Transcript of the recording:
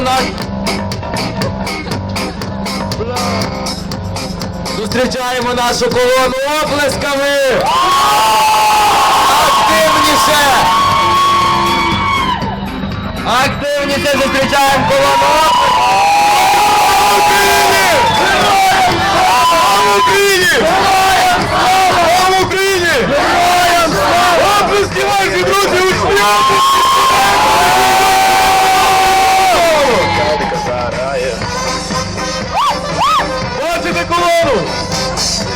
Зустрічаємо. Зустрічаємо нашу колону оплесками! Активніше! Активніше зустрічаємо колону Bruno!